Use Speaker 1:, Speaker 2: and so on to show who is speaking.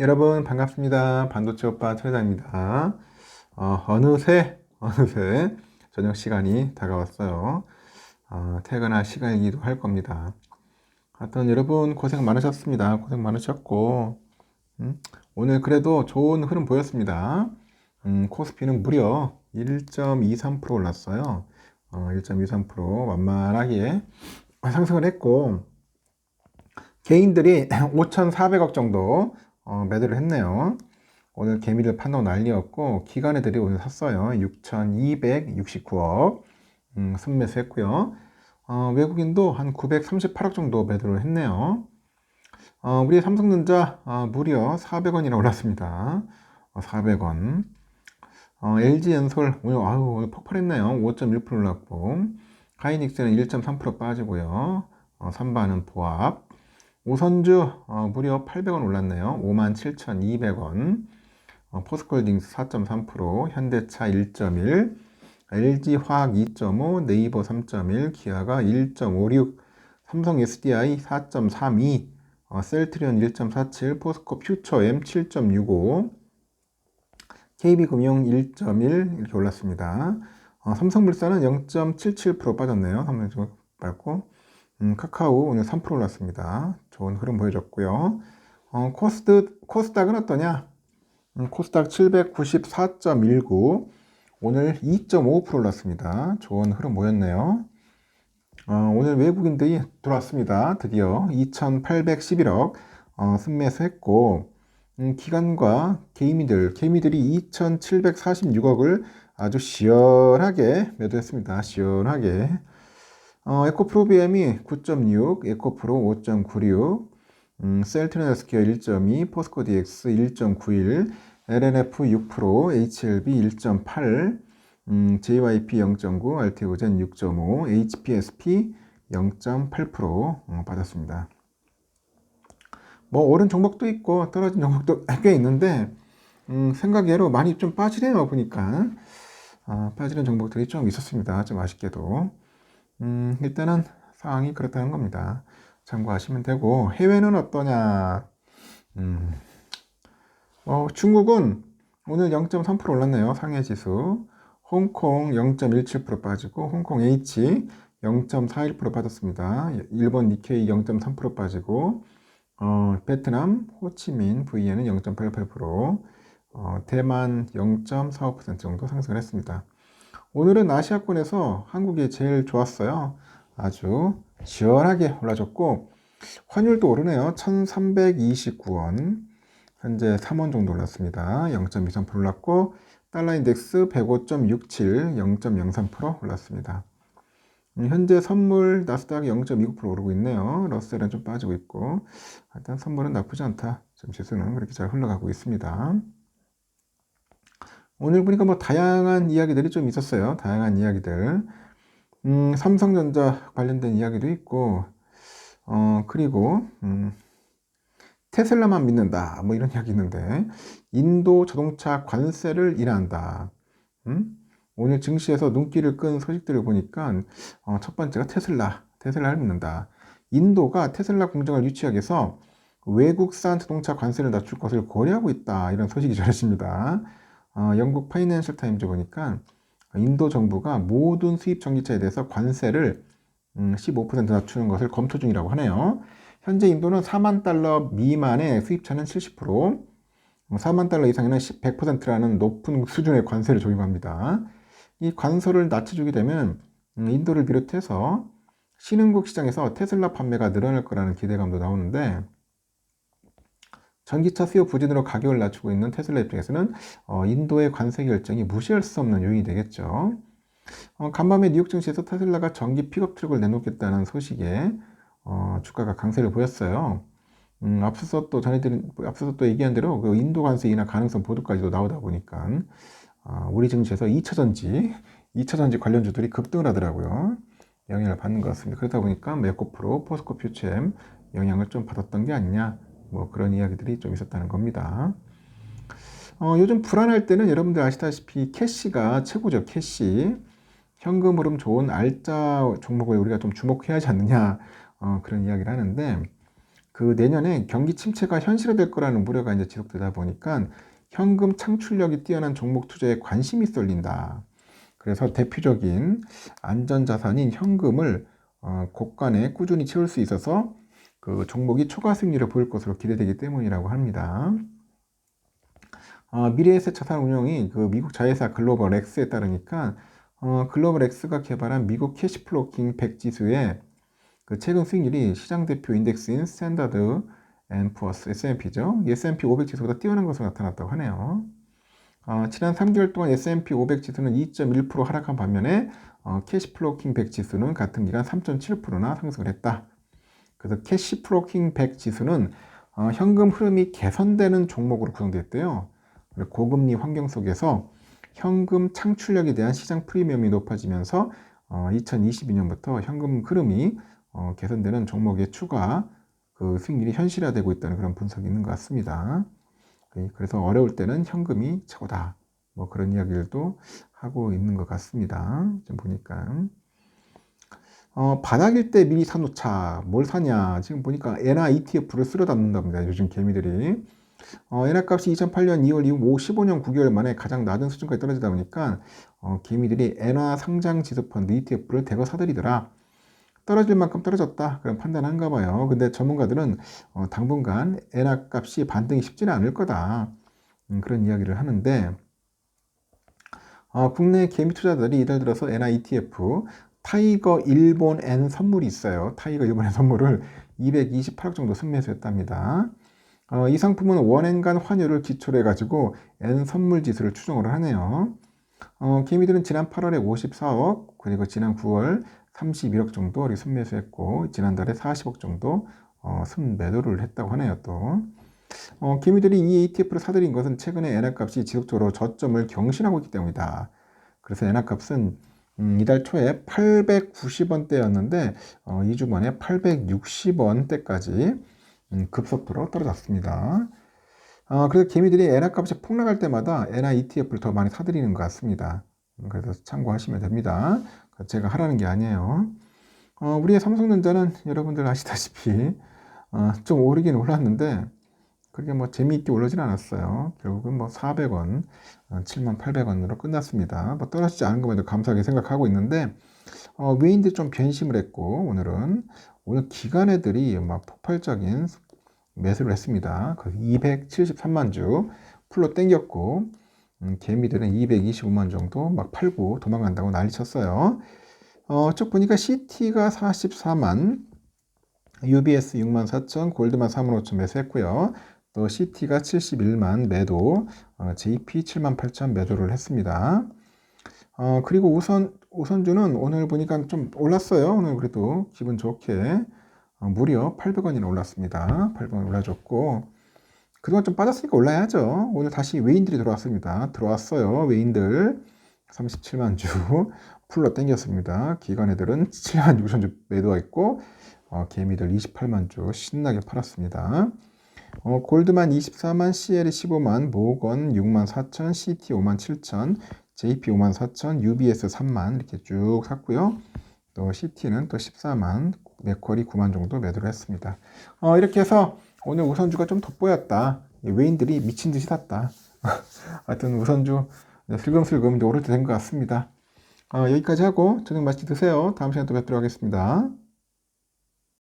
Speaker 1: 여러분 반갑습니다. 반도체 오빠 최대장입니다. 어, 어느새 어느새 저녁 시간이 다가왔어요. 어, 퇴근할 시간이기도 할 겁니다. 하여튼 여러분 고생 많으셨습니다. 고생 많으셨고 음, 오늘 그래도 좋은 흐름 보였습니다. 음, 코스피는 무려 1.23% 올랐어요. 어, 1.23% 만만하게 상승을 했고 개인들이 5,400억 정도 어, 매도를 했네요. 오늘 개미를 판다고 난리였고 기관애들이 오늘 샀어요. 6,269억 음, 순매수했고요. 어, 외국인도 한 938억 정도 매도를 했네요. 어, 우리 삼성전자 어, 무려 400원이나 올랐습니다. 400원. LG엔솔 오늘 아유 오늘 폭발했네요. 5.1% 올랐고 하이닉스는 1.3% 빠지고요. 어, 삼바는 보합. 오선주 어, 무려 800원 올랐네요. 57,200원. 어, 포스코홀딩스 4.3%, 현대차 1.1, LG화학 2.5, 네이버 3.1, 기아가 1.56, 삼성 SDI 4.32, 어, 셀트리온 1.47, 포스코 퓨처엠 7.65, KB금융 1.1 이렇게 올랐습니다. 어, 삼성물산은 0.77% 빠졌네요. 삼성물산 빠졌고 음, 카카오 오늘 3% 올랐습니다. 좋은 흐름 보여줬고요. 어, 코스트, 코스닥은 어떠냐? 음, 코스닥 794.19 오늘 2.5% 올랐습니다. 좋은 흐름 보였네요. 어, 오늘 외국인들이 들어왔습니다. 드디어 2,811억 어, 순매수했고 음, 기관과 개미들, 개미들이 2,746억을 아주 시원하게 매도했습니다. 시원하게 어, 에코프로 BM이 9.6, 에코프로 5.96, 음, 셀트리온 헬스케어 1.2, 포스코 DX 1.91, LNF 6%, HLB 1.8, 음, JYP 0.9, 알테오젠 6.5, HPSP 0.8% 어, 받았습니다. 뭐 오른 종목도 있고 떨어진 종목도 꽤 있는데 음, 생각외로 많이 좀 빠지네요 보니까 아, 빠지는 종목들이 좀 있었습니다. 좀 아쉽게도. 음, 일단은 상황이 그렇다는 겁니다. 참고하시면 되고 해외는 어떠냐? 음, 어, 중국은 오늘 0.3% 올랐네요. 상해 지수. 홍콩 0.17% 빠지고 홍콩 H 0.41% 빠졌습니다. 일본 니케이 0.3% 빠지고 어, 베트남 호치민 VN은 0.88%, 어, 대만 0.45% 정도 상승을 했습니다. 오늘은 아시아권에서 한국이 제일 좋았어요. 아주 시원하게 올라졌고 환율도 오르네요. 1329원 현재 3원 정도 올랐습니다. 0.23% 올랐고 달러 인덱스 105.67 0.03% 올랐습니다. 음, 현재 선물 나스닥 0.29% 오르고 있네요. 러셀은 좀 빠지고 있고 일단 선물은 나쁘지 않다. 지금 지수는 그렇게 잘 흘러가고 있습니다. 오늘 보니까 뭐 다양한 이야기들이 좀 있었어요. 다양한 이야기들. 음, 삼성전자 관련된 이야기도 있고, 어, 그리고, 음, 테슬라만 믿는다. 뭐 이런 이야기 있는데, 인도 자동차 관세를 인하한다. 음? 오늘 증시에서 눈길을 끈 소식들을 보니까, 어, 첫 번째가 테슬라. 테슬라를 믿는다. 인도가 테슬라 공장을 유치하기 위해서 외국산 자동차 관세를 낮출 것을 고려하고 있다. 이런 소식이 전해집니다. 어, 영국 파이낸셜 타임즈 보니까 인도 정부가 모든 수입 전기차에 대해서 관세를 음, 15% 낮추는 것을 검토 중이라고 하네요. 현재 인도는 4만 달러 미만의 수입차는 70%, 4만 달러 이상에는 100%라는 높은 수준의 관세를 적용합니다. 이 관세를 낮춰주게 되면 음, 인도를 비롯해서 신흥국 시장에서 테슬라 판매가 늘어날 거라는 기대감도 나오는데 전기차 수요 부진으로 가격을 낮추고 있는 테슬라 입장에서는 어, 인도의 관세 결정이 무시할 수 없는 요인이 되겠죠. 어, 간밤에 뉴욕 증시에서 테슬라가 전기 픽업 트럭을 내놓겠다는 소식에 어, 주가가 강세를 보였어요. 음, 앞서서 또 전해드린 앞서서 또 얘기한 대로 그 인도 관세 인하 가능성 보도까지도 나오다 보니까 어, 우리 증시에서 2차 전지, 2차 전지 관련주들이 급등을 하더라고요. 영향을 받는 것 같습니다. 그러다 보니까 메코프로, 포스코 퓨처엠 영향을 좀 받았던 게 아니냐 뭐 그런 이야기들이 좀 있었다는 겁니다. 어, 요즘 불안할 때는 여러분들 아시다시피 캐시가 최고죠. 캐시. 현금 흐름 좋은 알짜 종목을 우리가 좀 주목해야 하지 않느냐. 어, 그런 이야기를 하는데 그 내년에 경기 침체가 현실화될 거라는 우려가 이제 지속되다 보니까 현금 창출력이 뛰어난 종목 투자에 관심이 쏠린다. 그래서 대표적인 안전자산인 현금을 어, 곳간에 꾸준히 채울 수 있어서 그 종목이 초과 수익률을 보일 것으로 기대되기 때문이라고 합니다. 어, 미래에셋 자산 운용이 그 미국 자회사 글로벌 X에 따르니까 어, 글로벌 X가 개발한 미국 캐시플로 킹 100 지수의 그 최근 수익률이 시장 대표 인덱스인 스탠다드 앤 푸어스 S&P죠. S&P 500 지수보다 뛰어난 것으로 나타났다고 하네요. 어, 지난 3개월 동안 S&P 500 지수는 2.1% 하락한 반면에 어, 캐시플로 킹 100 지수는 같은 기간 3.7%나 상승을 했다. 그래서 캐시 플로킹 100 지수는 어, 현금 흐름이 개선되는 종목으로 구성됐대요. 고금리 환경 속에서 현금 창출력에 대한 시장 프리미엄이 높아지면서 어, 2022년부터 현금 흐름이 어, 개선되는 종목의 추가 그 수익률이 현실화되고 있다는 그런 분석이 있는 것 같습니다. 예, 그래서 어려울 때는 현금이 최고다. 뭐 그런 이야기들도 하고 있는 것 같습니다. 좀 보니까. 어, 바닥일 때 미리 사놓자. 뭘 사냐. 지금 보니까 엔화 ETF를 쓸어 담는답니다. 요즘 개미들이. 어, 엔화 값이 2008년 2월 이후 15년 9개월 만에 가장 낮은 수준까지 떨어지다 보니까 어, 개미들이 엔화 상장 지수 펀드 ETF를 대거 사들이더라. 떨어질 만큼 떨어졌다. 그런 판단한가 봐요. 근데 전문가들은 어, 당분간 엔화 값이 반등이 쉽지는 않을 거다. 음, 그런 이야기를 하는데 어, 국내 개미 투자자들이 이달 들어서 엔화 ETF 타이거 일본 엔 선물이 있어요. 타이거 일본의 선물을 228억 정도 순매수했답니다. 어, 이 상품은 원엔간 환율을 기초로 해가지고 엔 선물 지수를 추정을 하네요. 어, 개미들은 지난 8월에 54억, 그리고 지난 9월 31억 정도 이렇게 순매수했고, 지난달에 40억 정도 어, 순매도를 했다고 하네요, 또. 어, 개미들이 이 ETF를 사들인 것은 최근에 엔화 값이 지속적으로 저점을 경신하고 있기 때문이다. 그래서 엔화 값은 음, 이달 초에 890원대였는데 어, 2주 만에 860원대까지 음, 급속도로 떨어졌습니다. 어, 그래서 개미들이 엔화 값이 폭락할 때마다 엔화 ETF를 더 많이 사들이는 것 같습니다. 음, 그래서 참고하시면 됩니다. 제가 하라는 게 아니에요. 어, 우리의 삼성전자는 여러분들 아시다시피 어, 좀 오르긴 올랐는데 그게 뭐 재미있게 올라진 않았어요. 결국은 뭐 400원, 7800원으로 끝났습니다. 뭐 떨어지지 않은 것에도 감사하게 생각하고 있는데 어, 외인들이 좀 변심을 했고 오늘은 오늘 기관애들이 막 폭발적인 매수를 했습니다. 273만 주 풀로 땡겼고 음, 개미들은 225만 정도 막 팔고 도망간다고 난리 쳤어요. 어, 쭉 보니까 CT가 44만, UBS 6만 4천, 골드만 3만 5천 매수했고요. 또 CT가 71만 매도, 어, JP 7만 8천 매도를 했습니다. 어, 그리고 우선, 우선주는 오늘 보니까 좀 올랐어요. 오늘 그래도 기분 좋게 어, 무려 800원이나 올랐습니다. 800원 올라줬고 그동안 좀 빠졌으니까 올라야죠. 오늘 다시 외인들이 들어왔습니다. 들어왔어요. 외인들 37만 주 풀로 땡겼습니다. 기관 애들은 7만 6천 주 매도했고 어, 개미들 28만 주 신나게 팔았습니다. 어, 골드만 24만, CL이 15만, 모건 6만 4천, CT 5만 7천, JP 5만 4천, UBS 3만 이렇게 쭉 샀고요. 또 CT는 또 14만, 맥쿼리 9만 정도 매도를 했습니다. 어, 이렇게 해서 오늘 우선주가 좀 돋보였다. 외인들이 미친 듯이 샀다. 하여튼 우선주 슬금슬금 오를 때 된 것 같습니다. 어, 여기까지 하고 저녁 맛있게 드세요. 다음 시간에 또 뵙도록 하겠습니다.